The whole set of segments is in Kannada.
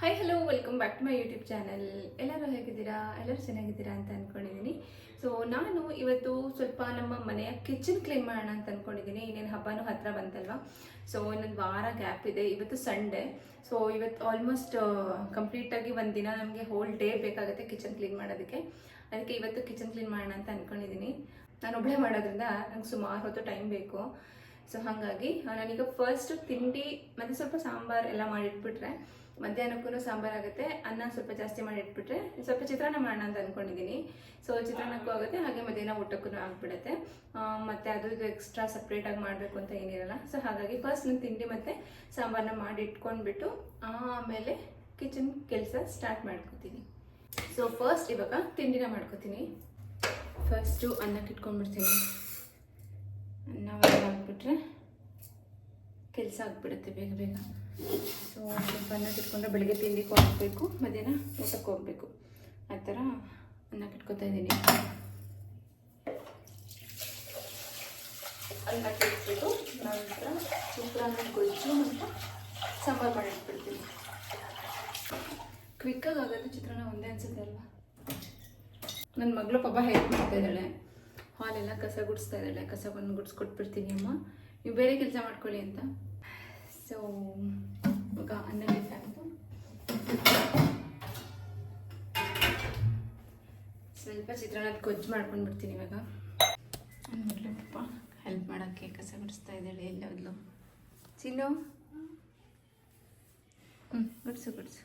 Hi hello welcome back to my YouTube channel ಎಲ್ಲರೂ ಹೇಗಿದ್ದೀರಾ? ಎಲ್ಲರೂ ಚೆನ್ನಾಗಿದ್ದೀರಾ ಅಂತ ಅಂದ್ಕೊಂಡಿದ್ದೀನಿ ಸೊ ನಾನು ಇವತ್ತು ಸ್ವಲ್ಪ ನಮ್ಮ ಮನೆಯ ಕಿಚನ್ ಕ್ಲೀನ್ ಮಾಡೋಣ ಅಂತ ಅಂದ್ಕೊಂಡಿದ್ದೀನಿ ಇನ್ನೇನು ಹಬ್ಬನೂ ಹತ್ರ ಬಂತಲ್ವಾ? ಸೊ ಇನ್ನೊಂದು ವಾರ ಗ್ಯಾಪ್ ಇದೆ. ಇವತ್ತು ಸಂಡೇ ಸೊ ಇವತ್ತು ಆಲ್ಮೋಸ್ಟ್ ಕಂಪ್ಲೀಟಾಗಿ ಒಂದು ದಿನ ನಮಗೆ ಹೋಲ್ ಡೇ ಬೇಕಾಗುತ್ತೆ ಕಿಚನ್ ಕ್ಲೀನ್ ಮಾಡೋದಕ್ಕೆ. ಅದಕ್ಕೆ ಇವತ್ತು ಕಿಚನ್ ಕ್ಲೀನ್ ಮಾಡೋಣ ಅಂತ ಅಂದ್ಕೊಂಡಿದ್ದೀನಿ ನಾನು ಒಬ್ಬಳೇ ಮಾಡೋದ್ರಿಂದ ನಂಗೆ ಸುಮಾರು ಹೊತ್ತು ಟೈಮ್ ಬೇಕು. ಸೊ ಹಾಗಾಗಿ ನಾನೀಗ ಫಸ್ಟ್ ತಿಂಡಿ, ಮತ್ತು ಸ್ವಲ್ಪ ಸಾಂಬಾರ್ ಎಲ್ಲ ಮಾಡಿಟ್ಬಿಟ್ರೆ ಮಧ್ಯಾಹ್ನಕ್ಕೂ ಸಾಂಬಾರ್ ಆಗುತ್ತೆ, ಅನ್ನ ಸ್ವಲ್ಪ ಜಾಸ್ತಿ ಮಾಡಿ ಇಟ್ಬಿಟ್ರೆ, ಸ್ವಲ್ಪ ಚಿತ್ರಾನ್ನ ಮಾಡೋಣ ಅಂತ ಅಂದ್ಕೊಂಡಿದ್ದೀನಿ ಸೊ ಚಿತ್ರಾನ್ನಕ್ಕೂ ಆಗುತ್ತೆ, ಹಾಗೆ ಮಧ್ಯಾಹ್ನ ಊಟಕ್ಕೂ ಆಗ್ಬಿಡುತ್ತೆ. ಮತ್ತು ಅದು ಎಕ್ಸ್ಟ್ರಾ ಸಪ್ರೇಟಾಗಿ ಮಾಡಬೇಕು ಅಂತ ಏನಿರಲ್ಲ. ಸೊ ಹಾಗಾಗಿ ಫಸ್ಟ್ ನಾನು ತಿಂಡಿ ಮತ್ತು ಸಾಂಬಾರನ್ನ ಮಾಡಿ ಇಟ್ಕೊಂಡ್ಬಿಟ್ಟು, ಆಮೇಲೆ ಕಿಚನ್ ಕೆಲಸ ಸ್ಟಾರ್ಟ್ ಮಾಡ್ಕೋತೀನಿ. ಸೊ ಫಸ್ಟ್ ಇವಾಗ ತಿಂಡಿನ ಮಾಡ್ಕೋತೀನಿ. ಫಸ್ಟು ಅನ್ನಕ್ಕೆ ಇಟ್ಕೊಂಡ್ಬಿಡ್ತೀನಿ. ಅನ್ನ ಹಾಕ್ಬಿಟ್ರೆ ಕೆಲಸ ಆಗ್ಬಿಡುತ್ತೆ ಬೇಗ ಬೇಗ. ಸೊ ಸ್ವಲ್ಪ ಅನ್ನ ಇಟ್ಕೊಂಡ್ರೆ ಬೆಳಗ್ಗೆ ತಿಂಡಿಗೆ ಹೋಗಬೇಕು ಮಧ್ಯಾಹ್ನ ಊಟಕ್ಕೆ ಹೋಗಬೇಕು. ಆ ಥರ ಅನ್ನ ಇಟ್ಕೊತಾ ಇದ್ದೀನಿ. ಅನ್ನ ಇಟ್ಬಿಟ್ಟು ನಂತರ ಚಿತ್ರಾನ್ನ ಗೊಜ್ಜು ಮತ್ತು ಸಾಂಬಾರು ಮಾಡಿಟ್ಬಿಡ್ತೀನಿ. ಕ್ವಿಕ್ಕಾಗಿ ಆಗೋದು ಚಿತ್ರಾನ್ನ, ಒಂದೇ ಅನ್ಸುತ್ತೆ ಅಲ್ವಾ? ನನ್ನ ಮಗಳು ಪಾಪ ಹೆಲ್ಪ್ ಮಾಡ್ತಾ ಇದ್ದಾಳೆ. ಹಾಲೆಲ್ಲ ಕಸ ಗುಡಿಸ್ತಾ ಇದ್ದಾಳೆ. ಕಸ ಬಂದು ಗುಡಿಸ್ಕೊಟ್ಬಿಡ್ತೀನಿ ಅಮ್ಮ. ನೀವು ಬೇರೆ ಕೆಲಸ ಮಾಡ್ಕೊಳ್ಳಿ ಅಂತ. ಸೊ ಇವಾಗ ಅನ್ನ ಬೇಕಾಯಿತು ಸ್ವಲ್ಪ ಚಿತ್ರಾನ್ನದ ಗೊಜ್ಜು ಮಾಡ್ಕೊಂಡು ಬಿಡ್ತೀನಿ ಇವಾಗ ಮಗಳು ಪಾಪ ಹೆಲ್ಪ್ ಮಾಡೋಕ್ಕೆ ಕಸ ಗುಡಿಸ್ತಾ ಇದ್ದಾಳೆ ಎಲ್ಲೋದ್ಲು ಚಿನ್ನು ಹ್ಞೂ ಗುಡಿಸು ಗುಡಿಸು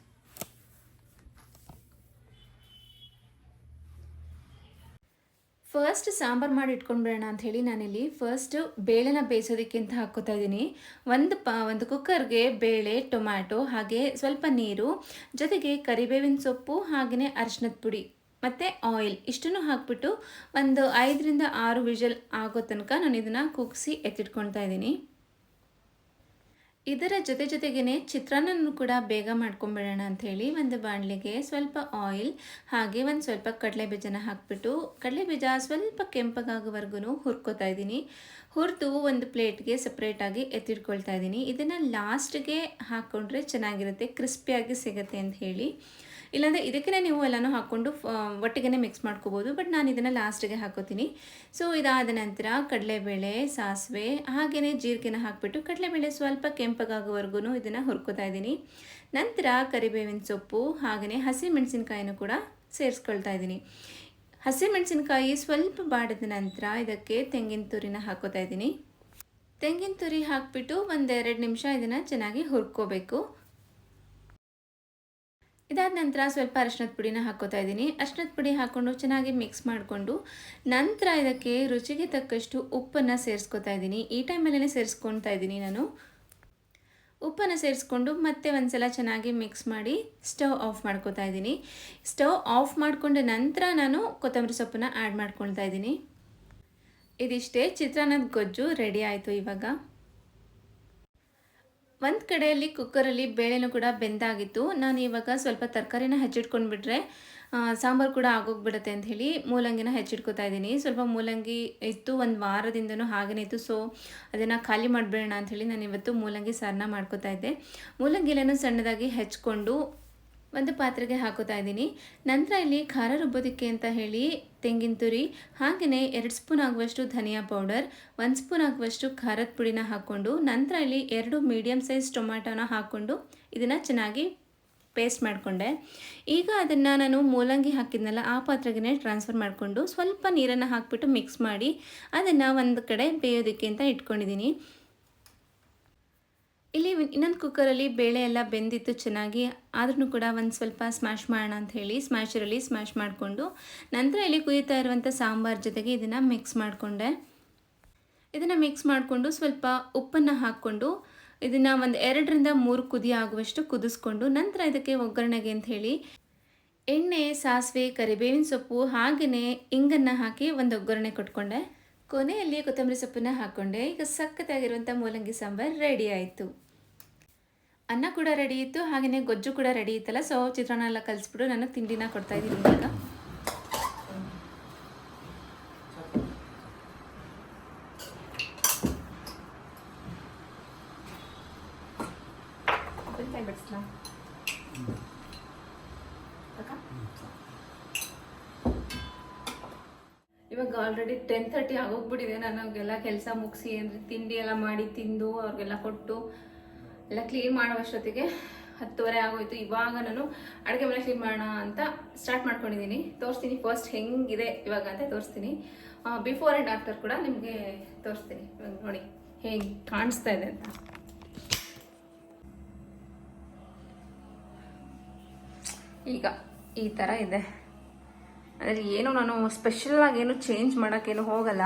ಫಸ್ಟ್ ಸಾಂಬಾರು ಮಾಡಿ ಇಟ್ಕೊಂಡ್ಬಿಡೋಣ ಅಂತ ಹೇಳಿ ನಾನಿಲ್ಲಿ ಫಸ್ಟ್ ಬೇಳೆನ ಬೇಯಿಸೋದಕ್ಕೆ ಅಂತ ಇದ್ದೀನಿ. ಒಂದು ಪ, ಒಂದು ಕುಕ್ಕರ್ಗೆ ಬೇಳೆ, ಟೊಮ್ಯಾಟೊ, ಹಾಗೆ ಸ್ವಲ್ಪ ನೀರು, ಜೊತೆಗೆ ಕರಿಬೇವಿನ ಸೊಪ್ಪು ಹಾಗೆಯೇ ಅರಿಶಿನದ ಪುಡಿ, ಮತ್ತು ಆಯಿಲ್ ಇಷ್ಟನ್ನು ಹಾಕ್ಬಿಟ್ಟು ಒಂದು ಐದರಿಂದ ಆರು ವಿಷಲ್ ಆಗೋ ತನಕ ನಾನು ಇದನ್ನು ಕುಗ್ಸಿ ಎತ್ತಿಟ್ಕೊಳ್ತಾ ಇದ್ದೀನಿ. ಇದರ ಜೊತೆ ಜೊತೆಗೇ ಚಿತ್ರಾನ್ನನೂ ಕೂಡ ಬೇಗ ಮಾಡ್ಕೊಂಬಿಡೋಣ ಅಂಥೇಳಿ ಒಂದು ಬಾಣಲೆಗೆ ಸ್ವಲ್ಪ ಆಯಿಲ್ ಹಾಗೆ ಒಂದು ಸ್ವಲ್ಪ ಕಡಲೆಬೀಜನ ಹಾಕಿಬಿಟ್ಟು ಹಾಕ್ಬಿಟ್ಟು ಕಡಲೆ ಬೀಜ ಸ್ವಲ್ಪ ಕೆಂಪಗಾಗೋವರೆಗೂ ಹುರ್ಕೋತಾ ಇದ್ದೀನಿ. ಹುರಿದು ಒಂದು ಪ್ಲೇಟ್ಗೆ ಸಪ್ರೇಟಾಗಿ ಎತ್ತಿಟ್ಕೊಳ್ತಾ ಇದ್ದೀನಿ. ಇದನ್ನು ಲಾಸ್ಟ್ಗೆ ಹಾಕ್ಕೊಂಡ್ರೆ ಚೆನ್ನಾಗಿರುತ್ತೆ ಕ್ರಿಸ್ಪಿಯಾಗಿ ಸಿಗುತ್ತೆ ಅಂತ ಹೇಳಿ ಇಲ್ಲಾಂದರೆ ಇದಕ್ಕೇ ನೀವು ಎಲ್ಲನೂ ಹಾಕ್ಕೊಂಡು ಒಟ್ಟಿಗೆ ಮಿಕ್ಸ್ ಮಾಡ್ಕೋಬೋದು. ಬಟ್ ನಾನು ಇದನ್ನು ಲಾಸ್ಟಿಗೆ ಹಾಕೋತೀನಿ. ಸೊ ಇದಾದ ನಂತರ ಕಡಲೆಬೇಳೆ, ಸಾಸಿವೆ ಹಾಗೆಯೇ ಜೀರಿಗೆನ ಹಾಕಿಬಿಟ್ಟು ಕಡಲೆಬೇಳೆ ಸ್ವಲ್ಪ ಕೆಂಪಗಾಗೋವರೆಗೂ ಇದನ್ನು ಹುರ್ಕೋತಾ ಇದ್ದೀನಿ. ನಂತರ ಕರಿಬೇವಿನ ಸೊಪ್ಪು ಹಾಗೆಯೇ ಹಸಿ ಮೆಣಸಿನ್ಕಾಯಿನೂ ಕೂಡ ಸೇರಿಸ್ಕೊಳ್ತಾ ಇದ್ದೀನಿ. ಹಸಿ ಮೆಣಸಿನ್ಕಾಯಿ ಸ್ವಲ್ಪ ಬಾಡಿದ ನಂತರ ಇದಕ್ಕೆ ತೆಂಗಿನ ತುರಿನ ಹಾಕೋತಾ ಇದ್ದೀನಿ. ತೆಂಗಿನ ತುರಿ ಹಾಕಿಬಿಟ್ಟು ಒಂದೆರಡು ನಿಮಿಷ ಇದನ್ನು ಚೆನ್ನಾಗಿ ಹುರ್ಕೋಬೇಕು. ಇದಾದ ನಂತರ ಸ್ವಲ್ಪ ಅರಶಿನದ ಪುಡಿನ ಹಾಕೋತಾ ಇದ್ದೀನಿ. ಅರಶಿನದ ಪುಡಿ ಹಾಕ್ಕೊಂಡು ಚೆನ್ನಾಗಿ ಮಿಕ್ಸ್ ಮಾಡಿಕೊಂಡು ನಂತರ ಇದಕ್ಕೆ ರುಚಿಗೆ ತಕ್ಕಷ್ಟು ಉಪ್ಪನ್ನು ಸೇರಿಸ್ಕೊತಾ ಇದ್ದೀನಿ. ಈ ಟೈಮಲ್ಲೇ ಸೇರಿಸ್ಕೊತಾ ಇದ್ದೀನಿ ನಾನು. ಉಪ್ಪನ್ನು ಸೇರಿಸ್ಕೊಂಡು ಮತ್ತೆ ಒಂದ್ಸಲ ಚೆನ್ನಾಗಿ ಮಿಕ್ಸ್ ಮಾಡಿ ಸ್ಟವ್ ಆಫ್ ಮಾಡ್ಕೋತಾ ಇದ್ದೀನಿ. ಸ್ಟವ್ ಆಫ್ ಮಾಡಿಕೊಂಡ ನಂತರ ನಾನು ಕೊತ್ತಂಬರಿ ಸೊಪ್ಪನ್ನು ಆ್ಯಡ್ ಮಾಡ್ಕೊಳ್ತಾ ಇದ್ದೀನಿ. ಇದಿಷ್ಟೇ ಚಿತ್ರಾನ್ನದ ಗೊಜ್ಜು ರೆಡಿ ಆಯಿತು ಇವಾಗ. ಒಂದು ಕಡೆಯಲ್ಲಿ ಕುಕ್ಕರಲ್ಲಿ ಬೇಳೆನೂ ಕೂಡ ಬೆಂದಾಗಿತ್ತು. ನಾನು ಇವಾಗ ಸ್ವಲ್ಪ ತರಕಾರಿನ ಹೆಚ್ಚಿಟ್ಕೊಂಡ್ಬಿಟ್ರೆ ಸಾಂಬಾರು ಕೂಡ ಆಗೋಗ್ಬಿಡುತ್ತೆ ಅಂತ ಹೇಳಿ ಮೂಲಂಗಿನ ಹೆಚ್ಚಿಟ್ಕೋತಾ ಇದ್ದೀನಿ. ಸ್ವಲ್ಪ ಮೂಲಂಗಿ ಇತ್ತು, ಒಂದು ವಾರದಿಂದನೂ ಹಾಗೇ ಇತ್ತು. ಸೊ ಅದನ್ನು ಖಾಲಿ ಮಾಡಿಬಿಡೋಣ ಅಂಥೇಳಿ ನಾನು ಇವತ್ತು ಮೂಲಂಗಿ ಸಾರನ್ನ ಮಾಡ್ಕೋತಾ ಇದ್ದೆ. ಮೂಲಂಗಿಲನ್ನು ಸಣ್ಣದಾಗಿ ಹೆಚ್ಕೊಂಡು ಒಂದು ಪಾತ್ರೆಗೆ ಹಾಕೋತಾ ಇದ್ದೀನಿ. ನಂತರ ಇಲ್ಲಿ ಖಾರ ರುಬ್ಬೋದಕ್ಕೆ ಅಂತ ಹೇಳಿ ತೆಂಗಿನ ತುರಿ ಹಾಗೆಯೇ ಎರಡು ಸ್ಪೂನ್ ಆಗುವಷ್ಟು ಧನಿಯಾ ಪೌಡರ್, ಒಂದು ಸ್ಪೂನ್ ಆಗುವಷ್ಟು ಖಾರದ ಪುಡಿನ ಹಾಕ್ಕೊಂಡು, ನಂತರ ಇಲ್ಲಿ ಎರಡು ಮೀಡಿಯಮ್ ಸೈಜ್ ಟೊಮ್ಯಾಟೋನ ಹಾಕ್ಕೊಂಡು ಇದನ್ನು ಚೆನ್ನಾಗಿ ಪೇಸ್ಟ್ ಮಾಡಿಕೊಂಡೆ. ಈಗ ಅದನ್ನು ನಾನು ಮೂಲಂಗಿ ಹಾಕಿದ್ನಲ್ಲ, ಆ ಪಾತ್ರೆಗೆ ಟ್ರಾನ್ಸ್ಫರ್ ಮಾಡಿಕೊಂಡು ಸ್ವಲ್ಪ ನೀರನ್ನು ಹಾಕಿಬಿಟ್ಟು ಮಿಕ್ಸ್ ಮಾಡಿ ಅದನ್ನು ಒಂದು ಕಡೆ ಬೇಯೋದಕ್ಕೆ ಅಂತ ಇಟ್ಕೊಂಡಿದ್ದೀನಿ. ಇಲ್ಲಿ ಇನ್ನೊಂದು ಕುಕ್ಕರಲ್ಲಿ ಬೇಳೆ ಎಲ್ಲ ಬೆಂದಿತ್ತು ಚೆನ್ನಾಗಿ ಆದ್ರೂ ಕೂಡ ಒಂದು ಸ್ವಲ್ಪ ಸ್ಮ್ಯಾಶ್ ಮಾಡೋಣ ಅಂತ ಹೇಳಿ ಸ್ಮ್ಯಾಶರಲ್ಲಿ ಸ್ಮ್ಯಾಶ್ ಮಾಡಿಕೊಂಡು ನಂತರ ಇಲ್ಲಿ ಕುದೀತಾ ಇರುವಂಥ ಸಾಂಬಾರು ಜೊತೆಗೆ ಇದನ್ನು ಮಿಕ್ಸ್ ಮಾಡಿಕೊಂಡೆ. ಇದನ್ನು ಮಿಕ್ಸ್ ಮಾಡಿಕೊಂಡು ಸ್ವಲ್ಪ ಉಪ್ಪನ್ನು ಹಾಕ್ಕೊಂಡು ಇದನ್ನು ಒಂದು ಎರಡರಿಂದ ಮೂರು ಕುದಿ ಆಗುವಷ್ಟು ಕುದಿಸ್ಕೊಂಡು ನಂತರ ಇದಕ್ಕೆ ಒಗ್ಗರಣೆಗೆ ಅಂತ ಹೇಳಿ ಎಣ್ಣೆ, ಸಾಸಿವೆ, ಕರಿಬೇವಿನ ಸೊಪ್ಪು ಹಾಗೆಯೇ ಇಂಗನ್ನು ಹಾಕಿ ಒಂದು ಒಗ್ಗರಣೆ ಕೊಟ್ಕೊಂಡೆ. ಕೊನೆಯಲ್ಲಿ ಕೊತ್ತಂಬರಿ ಸೊಪ್ಪನ್ನು ಹಾಕ್ಕೊಂಡೆ. ಈಗ ಸಖತ್ತಾಗಿರುವಂಥ ಮೂಲಂಗಿ ಸಾಂಬಾರು ರೆಡಿ ಆಯಿತು. ಅನ್ನ ಕೂಡ ರೆಡಿ ಇತ್ತು ಹಾಗೆಯೇ ಗೊಜ್ಜು ಕೂಡ ರೆಡಿ ಇತ್ತಲ್ಲ ಸೊ ಚಿತ್ರಾನ್ನ ಎಲ್ಲ ಕಲಿಸ್ಬಿಟ್ಟು ನಾನು ತಿಂಡಿನ ಕೊಡ್ತಾ ಇದ್ದೀನಿ ಈಗ ಇವಾಗ ಆಲ್ರೆಡಿ ಟೆನ್ ತರ್ಟಿ ಆಗೋಗ್ಬಿಟ್ಟಿದೆ ನಾನು ಎಲ್ಲ ಕೆಲಸ ಮುಗಿಸಿ ಅಂದರೆ ತಿಂಡಿ ಎಲ್ಲ ಮಾಡಿ ತಿಂದು ಅವ್ರಿಗೆಲ್ಲ ಕೊಟ್ಟು ಎಲ್ಲ ಕ್ಲೀನ್ ಮಾಡೋ ಅಷ್ಟೊತ್ತಿಗೆ ಹತ್ತುವರೆ ಆಗೋಯ್ತು. ಇವಾಗ ನಾನು ಅಡುಗೆ ಮನೆ ಕ್ಲೀನ್ ಮಾಡೋಣ ಅಂತ ಸ್ಟಾರ್ಟ್ ಮಾಡ್ಕೊಂಡಿದ್ದೀನಿ. ತೋರಿಸ್ತೀನಿ ಫಸ್ಟ್ ಹೆಂಗಿದೆ ಇವಾಗ ಅಂತ ತೋರಿಸ್ತೀನಿ. ಬಿಫೋರ್ ಆ್ಯಂಡ್ ಆಫ್ಟರ್ ಕೂಡ ನಿಮಗೆ ತೋರಿಸ್ತೀನಿ. ಇವಾಗ ನೋಡಿ, ಹೇಗೆ ಕಾಣಿಸ್ತಾ ಇದೆ ಅಂತ. ಈಗ ಈ ಥರ ಇದೆ. ಅಂದರೆ ಏನು ನಾನು ಸ್ಪೆಷಲಾಗಿ ಏನು ಚೇಂಜ್ ಮಾಡೋಕ್ಕೇನು ಹೋಗಲ್ಲ.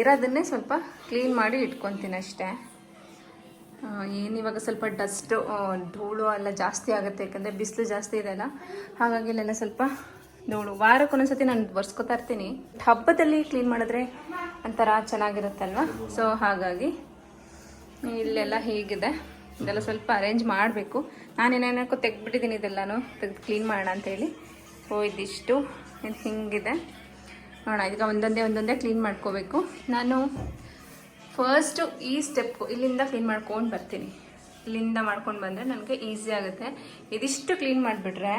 ಇರೋದನ್ನೇ ಸ್ವಲ್ಪ ಕ್ಲೀನ್ ಮಾಡಿ ಇಟ್ಕೊತೀನಿ ಅಷ್ಟೇ. ಏನು ಇವಾಗ ಸ್ವಲ್ಪ ಡಸ್ಟು ಧೂಳು ಎಲ್ಲ ಜಾಸ್ತಿ ಆಗುತ್ತೆ, ಯಾಕಂದರೆ ಬಿಸಿಲು ಜಾಸ್ತಿ ಇದೆ ಅಲ್ಲ? ಹಾಗಾಗಿ ಇಲ್ಲೆಲ್ಲ ಸ್ವಲ್ಪ ಧೂಳು. ವಾರಕ್ಕೊಂದೊಂದ್ಸತಿ ನಾನು ಒರೆಸ್ಕೊತಾ ಇರ್ತೀನಿ. ಹಬ್ಬದಲ್ಲಿ ಕ್ಲೀನ್ ಮಾಡಿದ್ರೆ ಒಂಥರ ಚೆನ್ನಾಗಿರುತ್ತಲ್ವ? ಸೊ ಹಾಗಾಗಿ ಇಲ್ಲೆಲ್ಲ ಹೀಗಿದೆ. ಇದೆಲ್ಲ ಸ್ವಲ್ಪ ಅರೇಂಜ್ ಮಾಡಬೇಕು. ನಾನು ಏನೇನಕ್ಕೂ ತೆಗ್ದುಬಿಟ್ಟಿದ್ದೀನಿ ಇದೆಲ್ಲನೂ. ತೆಗೆದು ಕ್ಲೀನ್ ಮಾಡೋಣ ಅಂತೇಳಿ ಸೊ ಇದಿಷ್ಟು ಇದು ಹಿಂಗಿದೆ. ನೋಡೋಣ ಈಗ ಒಂದೊಂದೇ ಒಂದೊಂದೇ ಕ್ಲೀನ್ ಮಾಡ್ಕೋಬೇಕು. ನಾನು ಫಸ್ಟು ಈ ಸ್ಟೆಪ್ ಇಲ್ಲಿಂದ ಕ್ಲೀನ್ ಮಾಡ್ಕೊಂಡು ಬರ್ತೀನಿ. ಇಲ್ಲಿಂದ ಮಾಡ್ಕೊಂಡು ಬಂದರೆ ನನಗೆ ಈಸಿ ಆಗುತ್ತೆ. ಇದಿಷ್ಟು ಕ್ಲೀನ್ ಮಾಡಿಬಿಟ್ರೆ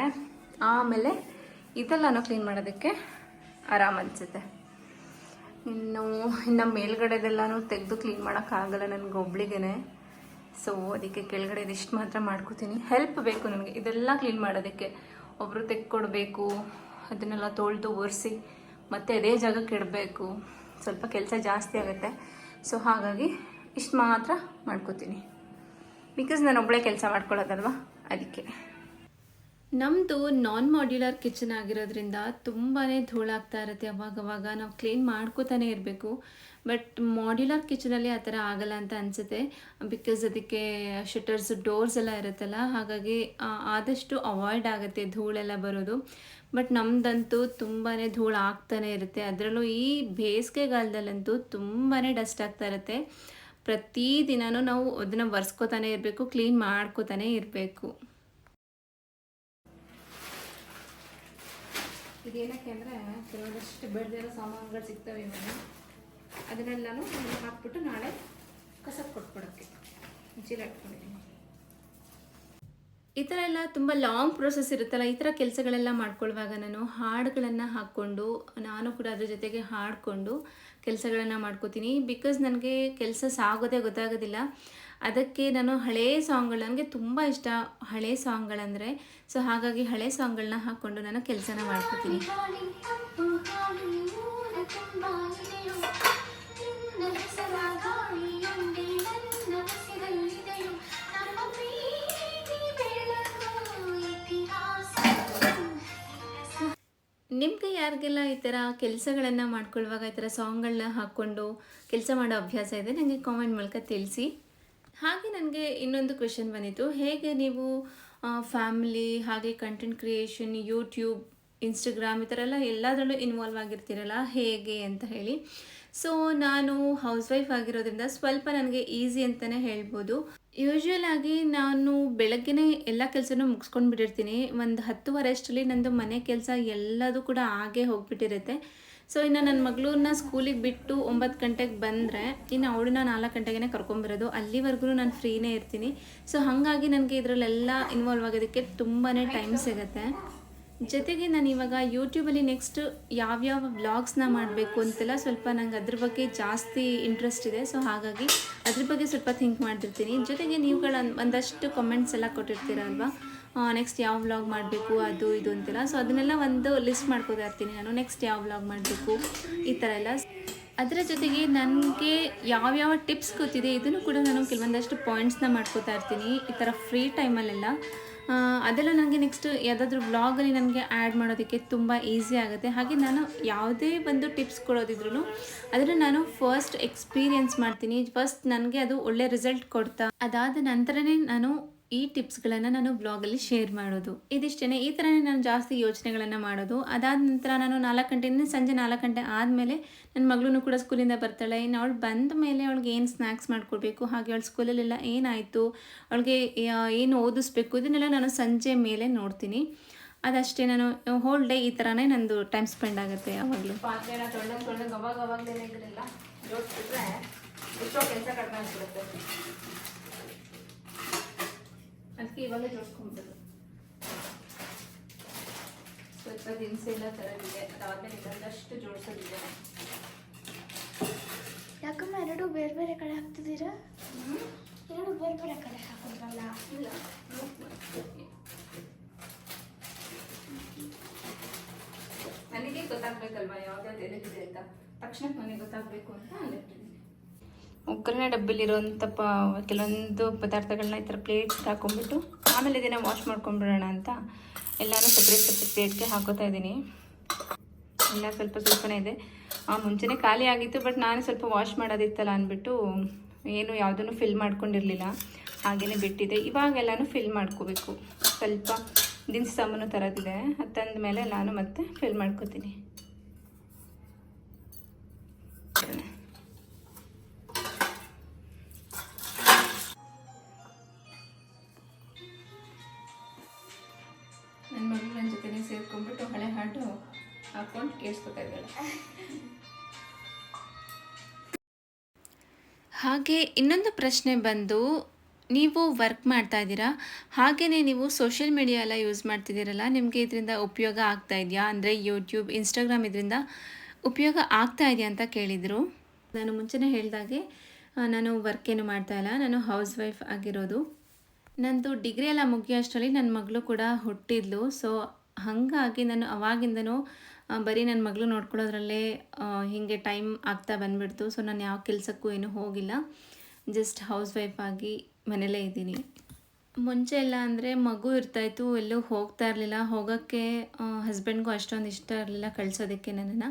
ಆಮೇಲೆ ಇದೆಲ್ಲನೂ ಕ್ಲೀನ್ ಮಾಡೋದಕ್ಕೆ ಆರಾಮ ಅನಿಸುತ್ತೆ. ಇನ್ನು ಇನ್ನು ಮೇಲ್ಗಡೆದೆಲ್ಲನೂ ತೆಗೆದು ಕ್ಲೀನ್ ಮಾಡೋಕ್ಕಾಗಲ್ಲ ನನಗೆ ಒಬ್ಳಿಗೆ ಸೊ ಅದಕ್ಕೆ ಕೆಳಗಡೆ ಇದಿಷ್ಟು ಮಾತ್ರ ಮಾಡ್ಕೋತೀನಿ. ಹೆಲ್ಪ್ ಬೇಕು ನನಗೆ. ಇದೆಲ್ಲ ಕ್ಲೀನ್ ಮಾಡೋದಕ್ಕೆ. ಒಬ್ಬರು ತೆಕ್ಕೊಡ್ಬೇಕು ಅದನ್ನೆಲ್ಲ ತೊಳೆದು ಒರೆಸಿ, ಮತ್ತೆ ಅದೇ ಜಾಗಕ್ಕೆ ಇಡಬೇಕು ಸ್ವಲ್ಪ ಕೆಲಸ ಜಾಸ್ತಿ ಆಗುತ್ತೆ. ಸೊ ಹಾಗಾಗಿ ಇಷ್ಟು ಮಾತ್ರ ಮಾಡ್ಕೋತೀನಿ. ಬಿಕಾಸ್ ನಾನು ಒಬ್ಬಳೇ ಕೆಲಸ ಮಾಡ್ಕೊಳ್ಳೋದಲ್ವಾ ಅದಕ್ಕೆ. ನಮ್ಮದು ನಾನ್ ಮಾಡ್ಯುಲರ್ ಕಿಚನ್ ಆಗಿರೋದ್ರಿಂದ ತುಂಬಾ ಧೂಳಾಗ್ತಾ ಇರುತ್ತೆ ಅವಾಗವಾಗ. ನಾವು ಕ್ಲೀನ್ ಮಾಡ್ಕೋತಾನೆ ಇರಬೇಕು. ಬಟ್ ಮಾಡ್ಯುಲರ್ ಕಿಚನಲ್ಲಿ ಆ ಥರ ಆಗಲ್ಲ ಅಂತ ಅನಿಸುತ್ತೆ. ಬಿಕಾಸ್ ಅದಕ್ಕೆ ಶಟರ್ಸ್ ಡೋರ್ಸ್ ಎಲ್ಲ ಇರುತ್ತಲ್ಲ, ಹಾಗಾಗಿ ಆದಷ್ಟು ಅವಾಯ್ಡ್ ಆಗುತ್ತೆ ಧೂಳೆಲ್ಲ ಬರೋದು. ಬಟ್ ನಮ್ದಂತೂ ತುಂಬಾ ಧೂಳು ಆಗ್ತಾನೆ ಇರುತ್ತೆ. ಅದರಲ್ಲೂ ಈ ಬೇಸಿಗೆಗಾಲದಲ್ಲಂತೂ ತುಂಬಾ ಡಸ್ಟ್ ಆಗ್ತಾ ಇರುತ್ತೆ. ಪ್ರತಿದಿನನೂ ನಾವು ಅದನ್ನು ಒರೆಸ್ಕೋತಾನೆ ಇರಬೇಕು, ಕ್ಲೀನ್ ಮಾಡ್ಕೋತಾನೆ ಇರಬೇಕು. ಇದೇನಕ್ಕೆ ಅಂದರೆ ಕೆಲವೊಂದಷ್ಟು ಬೆಳೆದಿರೋ ಸಾಮಾನುಗಳು ಸಿಗ್ತವೆ ಇವಾಗ. ಅದನ್ನೆಲ್ಲನೂ ಹಾಕ್ಬಿಟ್ಟು ನಾಳೆ ಕಸ ಕೊಟ್ಬಿಡೋಕ್ಕೆ. ಚೀಲ ಇಟ್ಕೊಂಡಿದ್ದೀನಿ ಈ ಥರ ಎಲ್ಲ ತುಂಬ ಲಾಂಗ್ ಪ್ರೊಸೆಸ್ ಇರುತ್ತಲ್ಲ, ಈ ಥರ ಕೆಲಸಗಳೆಲ್ಲ ಮಾಡ್ಕೊಳ್ಳುವಾಗ ನಾನು ಹಾಡುಗಳನ್ನು ಹಾಕ್ಕೊಂಡು, ನಾನು ಕೂಡ ಅದ್ರ ಜೊತೆಗೆ ಹಾಡಿಕೊಂಡು ಕೆಲಸಗಳನ್ನು ಮಾಡ್ಕೋತೀನಿ. ಬಿಕಾಸ್ ನನಗೆ ಕೆಲಸ ಸಾಗೋದೇ ಗೊತ್ತಾಗೋದಿಲ್ಲ. ಅದಕ್ಕೆ ನಾನು ಹಳೇ ಸಾಂಗ್ಗಳು ನನಗೆ ತುಂಬ ಇಷ್ಟ ಹಳೇ ಸಾಂಗ್ಗಳಂದರೆ ಸೊ ಹಾಗಾಗಿ ಹಳೆ ಸಾಂಗ್ಗಳನ್ನ ಹಾಕ್ಕೊಂಡು ನಾನು ಕೆಲಸನ ಮಾಡ್ಕೋತೀನಿ. ಯಾರಿಗೆಲ್ಲ ಈ ಥರ ಕೆಲಸಗಳನ್ನು ಮಾಡ್ಕೊಳ್ಳುವಾಗ ಈ ಥರ ಸಾಂಗ್ಗಳನ್ನ ಹಾಕ್ಕೊಂಡು ಕೆಲಸ ಮಾಡೋ ಅಭ್ಯಾಸ ಇದೆ, ನನಗೆ ಕಾಮೆಂಟ್ ಮೂಲಕ ತಿಳಿಸಿ. ಹಾಗೆ ನನಗೆ ಇನ್ನೊಂದು ಕ್ವೆಶನ್ ಬಂದಿತ್ತು. ಹೇಗೆ ನೀವು ಫ್ಯಾಮಿಲಿ ಹಾಗೆ ಕಂಟೆಂಟ್ ಕ್ರಿಯೇಷನ್ ಯೂಟ್ಯೂಬ್ ಇನ್ಸ್ಟಾಗ್ರಾಮ್ ಈ ಥರ ಎಲ್ಲ ಎಲ್ಲದರಲ್ಲೂ ಇನ್ವಾಲ್ವ್ ಆಗಿರ್ತೀರಲ್ಲ, ಹೇಗೆ ಅಂತ ಹೇಳಿ. ಸೊ ನಾನು ಹೌಸ್ ವೈಫ್ ಆಗಿರೋದ್ರಿಂದ ಸ್ವಲ್ಪ ನನಗೆ ಈಸಿ ಅಂತಲೇ ಹೇಳ್ಬೋದು. ಯೂಶ್ವಲ್ ಆಗಿ ನಾನು ಬೆಳಗ್ಗೆನೇ ಎಲ್ಲ ಕೆಲಸನೂ ಮುಗಿಸ್ಕೊಂಡು ಬಿಟ್ಟಿರ್ತೀನಿ. ಒಂದು ಹತ್ತುವರೆ ಅಷ್ಟರಲ್ಲಿ ನಂದು ಮನೆ ಕೆಲಸ ಎಲ್ಲದೂ ಕೂಡ ಆಗೇ ಹೋಗ್ಬಿಟ್ಟಿರುತ್ತೆ. ಸೊ ಇನ್ನು ನನ್ನ ಮಗಳನ್ನ ಸ್ಕೂಲಿಗೆ ಬಿಟ್ಟು ಒಂಬತ್ತು ಗಂಟೆಗೆ ಬಂದರೆ ಇನ್ನು ಅವಳನ್ನ ನಾಲ್ಕು ಗಂಟೆಗೆ ಕರ್ಕೊಂಬರೋದು ಅಲ್ಲಿವರೆಗೂ ನಾನು ಫ್ರೀನೇ ಇರ್ತೀನಿ. ಸೊ ಹಾಗಾಗಿ ನನಗೆ ಇದರಲ್ಲೆಲ್ಲ ಇನ್ವಾಲ್ವ್ ಆಗೋದಕ್ಕೆ ತುಂಬಾ ಟೈಮ್ ಸಿಗುತ್ತೆ. ಜೊತೆಗೆ ನಾನು ಇವಾಗ ಯೂಟ್ಯೂಬಲ್ಲಿ ನೆಕ್ಸ್ಟ್ ಯಾವ್ಯಾವ ವ್ಲಾಗ್ಸ್ನ ಮಾಡಬೇಕು ಅಂತೆಲ್ಲ ಸ್ವಲ್ಪ ನಂಗೆ ಅದ್ರ ಬಗ್ಗೆ ಜಾಸ್ತಿ ಇಂಟ್ರೆಸ್ಟ್ ಇದೆ. ಸೊ ಹಾಗಾಗಿ ಅದ್ರ ಬಗ್ಗೆ ಸ್ವಲ್ಪ ಥಿಂಕ್ ಮಾಡ್ತಿರ್ತೀನಿ. ಜೊತೆಗೆ ನೀವುಗಳ ಒಂದಷ್ಟು ಕಮೆಂಟ್ಸ್ ಎಲ್ಲ ಕೊಟ್ಟಿರ್ತೀರಲ್ವಾ ನೆಕ್ಸ್ಟ್ ಯಾವ ವ್ಲಾಗ್ ಮಾಡಬೇಕು, ಅದು, ಇದು ಅಂತೆಲ್ಲ. ಸೊ ಅದನ್ನೆಲ್ಲ ಒಂದು ಲಿಸ್ಟ್ ಮಾಡ್ಕೋತಾ ಇರ್ತೀನಿ ನಾನು. ನೆಕ್ಸ್ಟ್ ಯಾವ ವ್ಲಾಗ್ ಮಾಡಬೇಕು, ಈ ಥರ ಎಲ್ಲ. ಅದರ ಜೊತೆಗೆ ನನಗೆ ಯಾವ್ಯಾವ ಟಿಪ್ಸ್ ಗೊತ್ತಿದೆ, ಇದನ್ನು ಕೂಡ ನಾನು ಕೆಲವೊಂದಷ್ಟು ಪಾಯಿಂಟ್ಸ್ನ ಮಾಡ್ಕೋತಾ ಇರ್ತೀನಿ. ಈ ಥರ ಫ್ರೀ ಟೈಮಲ್ಲೆಲ್ಲ ಅದೆಲ್ಲ ನನಗೆ ನೆಕ್ಸ್ಟ್ ಯಾವುದಾದ್ರೂ ಬ್ಲಾಗಲ್ಲಿ ನನಗೆ ಆ್ಯಡ್ ಮಾಡೋದಕ್ಕೆ ತುಂಬ ಈಸಿ ಆಗುತ್ತೆ. ಹಾಗೆ ನಾನು ಯಾವುದೇ ಒಂದು ಟಿಪ್ಸ್ ಕೊಡೋದಿದ್ರು ಅದನ್ನು ನಾನು ಫಸ್ಟ್ ಎಕ್ಸ್ಪೀರಿಯನ್ಸ್ ಮಾಡ್ತೀನಿ. ಫಸ್ಟ್ ನನಗೆ ಅದು ಒಳ್ಳೆ ರಿಸಲ್ಟ್ ಕೊಡ್ತಾ. ಅದಾದ ನಂತರನೇ ನಾನು ಈ ಟಿಪ್ಸ್ಗಳನ್ನು ನಾನು ಬ್ಲಾಗಲ್ಲಿ ಶೇರ್ ಮಾಡೋದು. ಇದಿಷ್ಟೇ ಈ ಥರನೇ ನಾನು ಜಾಸ್ತಿ ಯೋಚನೆಗಳನ್ನು ಮಾಡೋದು. ಅದಾದ ನಂತರ ನಾನು ನಾಲ್ಕು ಗಂಟೆಯಿಂದ ಸಂಜೆ ನಾಲ್ಕು ಗಂಟೆ ಆದಮೇಲೆ ನನ್ನ ಮಗಳೂ ಕೂಡ ಸ್ಕೂಲಿಂದ ಬರ್ತಾಳೆ. ಇನ್ನು ಅವಳು ಬಂದ ಮೇಲೆ ಅವಳಿಗೆ ಏನು ಸ್ನ್ಯಾಕ್ಸ್ ಮಾಡಿಕೊಡ್ಬೇಕು? ಹಾಗೆ ಅವಳು ಸ್ಕೂಲಲ್ಲೆಲ್ಲ ಏನಾಯಿತು? ಅವಳಿಗೆ ಏನು ಓದಿಸ್ಬೇಕು? ಇದನ್ನೆಲ್ಲ ನಾನು ಸಂಜೆ ಮೇಲೆ ನೋಡ್ತೀನಿ. ಅದಷ್ಟೇ ನಾನು ಹೋಲ್ ಡೇ ಈ ಥರನೇ ನಂದು ಟೈಮ್ ಸ್ಪೆಂಡ್ ಆಗುತ್ತೆ ಯಾವಾಗಲೂ. ಕೆಲಸ ಕಡಿಮೆ ಅದಕ್ಕೆ ಇವಾಗಲೇ ಜೋಡಿಸ್ಕೊಂಡ್ಬಿಡೋದು ಸೊ ಸ್ವಲ್ಪ ದಿನಸಿ ಎಲ್ಲ ತರೋದಿದೆ ಅದಾದ್ಮೇಲೆ ಜೋಡಿಸೋದಿದೆ ಯಾಕಮ್ಮ ಎರಡು ಬೇರೆ ಬೇರೆ ಕಡೆ ಹಾಕ್ತಿದ್ದೀರಾ ಎರಡು ಬೇರೆ ಬೇರೆ ಕಡೆ ಹಾಕೋದ್ರಲ್ಲ ಇಲ್ಲ ನನಗೆ ಗೊತ್ತಾಗ್ಬೇಕಲ್ವಾ ಯಾವ್ದು ಎಲ್ಲಿದೆ ಅಂತ ತಕ್ಷಣಕ್ಕೆ ನನಗೆ ಗೊತ್ತಾಗಬೇಕು ಅಂತ ಅಲ್ಲಿಟ್ಟಿದ್ದೀನಿ ಒಗ್ಗರಣೆ ಡಬ್ಬಿಲಿರೋಂಥ ಪ ಕೆಲವೊಂದು ಪದಾರ್ಥಗಳನ್ನ ಈ ಥರ ಪ್ಲೇಟ್ಸ್ಗೆ ಹಾಕೊಂಡ್ಬಿಟ್ಟು ಆಮೇಲೆ ಇದನ್ನು ವಾಶ್ ಮಾಡ್ಕೊಂಡ್ಬಿಡೋಣ ಅಂತ ಎಲ್ಲನೂ ಸಪ್ರೇಟ್ ಸಪ್ರೇಟ್ ಪ್ಲೇಟ್ಗೆ ಹಾಕೋತಾ ಇದ್ದೀನಿ. ಎಲ್ಲ ಸ್ವಲ್ಪ ಸ್ವಲ್ಪನೇ ಇದೆ. ಆ, ಮುಂಚೆನೇ ಖಾಲಿ ಆಗಿತ್ತು ಬಟ್ ನಾನು ಸ್ವಲ್ಪ ವಾಶ್ ಮಾಡೋದಿತ್ತಲ್ಲ ಅಂದ್ಬಿಟ್ಟು ಏನು ಯಾವುದನ್ನು ಫಿಲ್ ಮಾಡ್ಕೊಂಡಿರಲಿಲ್ಲ. ಹಾಗೆಯೇ ಬಿಟ್ಟಿದೆ. ಇವಾಗೆಲ್ಲನೂ ಫಿಲ್ ಮಾಡ್ಕೋಬೇಕು. ಸ್ವಲ್ಪ ದಿನಸಿ ಸಾಮಾನು ತರೋದಿದೆ. ಅದು ತಂದ ಮೇಲೆ ನಾನು ಮತ್ತೆ ಫಿಲ್ ಮಾಡ್ಕೋತೀನಿ. ಹಾಕೊಂಡು ಕೇಳಿಸ್ಕೊತಾ ಹಾಗೆ ಇನ್ನೊಂದು ಪ್ರಶ್ನೆ ಬಂದು, ನೀವು ವರ್ಕ್ ಮಾಡ್ತಾ ಇದ್ದೀರಾ? ಹಾಗೆಯೇ ನೀವು ಸೋಷಿಯಲ್ ಮೀಡಿಯಾ ಎಲ್ಲ ಯೂಸ್ ಮಾಡ್ತಿದ್ದೀರಲ್ಲ, ನಿಮಗೆ ಇದರಿಂದ ಉಪಯೋಗ ಆಗ್ತಾ ಇದೆಯಾ? ಅಂದರೆ ಯೂಟ್ಯೂಬ್ ಇನ್ಸ್ಟಾಗ್ರಾಮ್ ಇದರಿಂದ ಉಪಯೋಗ ಆಗ್ತಾ ಇದೆಯಾ ಅಂತ ಕೇಳಿದರು. ನಾನು ಮುಂಚೆನೇ ಹೇಳಿದಾಗೆ ನಾನು ವರ್ಕ್ ಏನು ಮಾಡ್ತಾ ಇಲ್ಲ. ನಾನು ಹೌಸ್ ವೈಫ್ ಆಗಿರೋದು. ನಂದು ಡಿಗ್ರಿ ಎಲ್ಲ ಮುಗಿಯೋಷ್ಟರಲ್ಲಿ ನನ್ನ ಮಗಳು ಕೂಡ ಹುಟ್ಟಿದ್ಲು. ಸೊ ಹಾಗಾಗಿ ನಾನು ಅವಾಗಿಂದನೂ ಬರೀ ನನ್ನ ಮಗಳು ನೋಡ್ಕೊಳ್ಳೋದ್ರಲ್ಲೇ ಹೀಗೆ ಟೈಮ್ ಆಗ್ತಾ ಬಂದ್ಬಿಡ್ತು. ಸೊ ನಾನು ಯಾವ ಕೆಲಸಕ್ಕೂ ಏನೂ ಹೋಗಿಲ್ಲ. ಜಸ್ಟ್ ಹೌಸ್ ವೈಫ್ ಆಗಿ ಮನೇಲೇ ಇದ್ದೀನಿ. ಮುಂಚೆ ಎಲ್ಲ ಅಂದರೆ ಮಗು ಇರ್ತಾಯಿತ್ತು, ಎಲ್ಲೂ ಹೋಗ್ತಾ ಇರಲಿಲ್ಲ. ಹೋಗೋಕ್ಕೆ ಹಸ್ಬೆಂಡ್ಗೂ ಅಷ್ಟೊಂದು ಇಷ್ಟ ಇರಲಿಲ್ಲ ಕಳಿಸೋದಕ್ಕೆ ನನ್ನನ್ನು.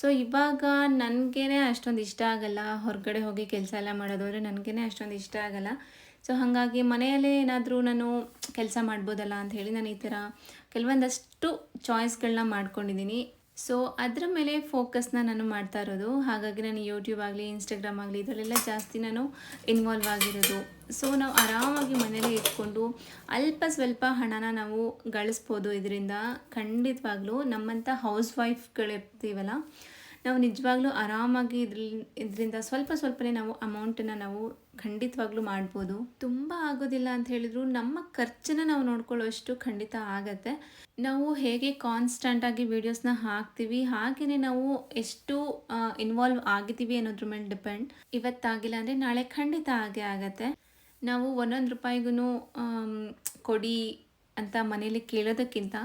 ಸೊ ಇವಾಗ ನನಗೇನೆ ಅಷ್ಟೊಂದು ಇಷ್ಟ ಆಗಲ್ಲ. ಹೊರಗಡೆ ಹೋಗಿ ಕೆಲಸ ಎಲ್ಲ ಮಾಡೋದಾದರೆ ನನಗೇ ನನಗೇನೆ ಅಷ್ಟೊಂದು ಇಷ್ಟ ಆಗಲ್ಲ. ಸೊ ಹಾಗಾಗಿ ಮನೆಯಲ್ಲೇ ಏನಾದರೂ ನಾನು ಕೆಲಸ ಮಾಡ್ಬೋದಲ್ಲ ಅಂತ ಹೇಳಿ ನಾನು ಈ ಥರ ಕೆಲವೊಂದಷ್ಟು ಚಾಯ್ಸ್ಗಳನ್ನ ಮಾಡ್ಕೊಂಡಿದ್ದೀನಿ ಸೊ ಅದರ ಮೇಲೆ ಫೋಕಸ್ನ ನಾನು ಮಾಡ್ತಾ ಇರೋದು. ಹಾಗಾಗಿ ನಾನು ಯೂಟ್ಯೂಬ್ ಆಗಲಿ ಇನ್ಸ್ಟಾಗ್ರಾಮ್ ಆಗಲಿ, ಇದರಲ್ಲೆಲ್ಲ ಜಾಸ್ತಿ ನಾನು ಇನ್ವಾಲ್ವ್ ಆಗಿರೋದು. ಸೊ ನಾವು ಆರಾಮಾಗಿ ಮನೇಲಿ ಇಟ್ಕೊಂಡು ಅಲ್ಪ ಸ್ವಲ್ಪ ಹಣನ ನಾವು ಗಳಿಸ್ಬೋದು ಇದರಿಂದ. ಖಂಡಿತವಾಗ್ಲೂ ನಮ್ಮಂಥ ಹೌಸ್ ವೈಫ್ಗಳಿರ್ತೀವಲ್ಲ ನಾವು ನಿಜವಾಗ್ಲೂ ಆರಾಮಾಗಿ ಇದ್ರಲ್ಲಿ, ಇದರಿಂದ ಸ್ವಲ್ಪ ಸ್ವಲ್ಪನೇ ನಾವು ಅಮೌಂಟನ್ನು ನಾವು ಖಂಡಿತವಾಗ್ಲೂ ಮಾಡ್ಬೋದು. ತುಂಬ ಆಗೋದಿಲ್ಲ ಅಂತ ಹೇಳಿದ್ರು, ನಮ್ಮ ಖರ್ಚನ್ನ ನಾವು ನೋಡ್ಕೊಳ್ಳೋಷ್ಟು ಖಂಡಿತ ಆಗತ್ತೆ. ನಾವು ಹೇಗೆ ಕಾನ್ಸ್ಟಂಟಾಗಿ ವೀಡಿಯೋಸ್ನ ಹಾಕ್ತೀವಿ ಹಾಗೆಯೇ ನಾವು ಎಷ್ಟು ಇನ್ವಾಲ್ವ್ ಆಗಿದ್ದೀವಿ ಅನ್ನೋದ್ರ ಮೇಲೆ ಡಿಪೆಂಡ್ ಇವತ್ತಾಗಿಲ್ಲ ಅಂದರೆ ನಾಳೆ ಖಂಡಿತ ಆಗೇ ಆಗತ್ತೆ. ನಾವು ಒಂದೊಂದು ರೂಪಾಯಿಗೂ ಕೊಡಿ ಅಂತ ಮನೇಲಿ ಕೇಳೋದಕ್ಕಿಂತ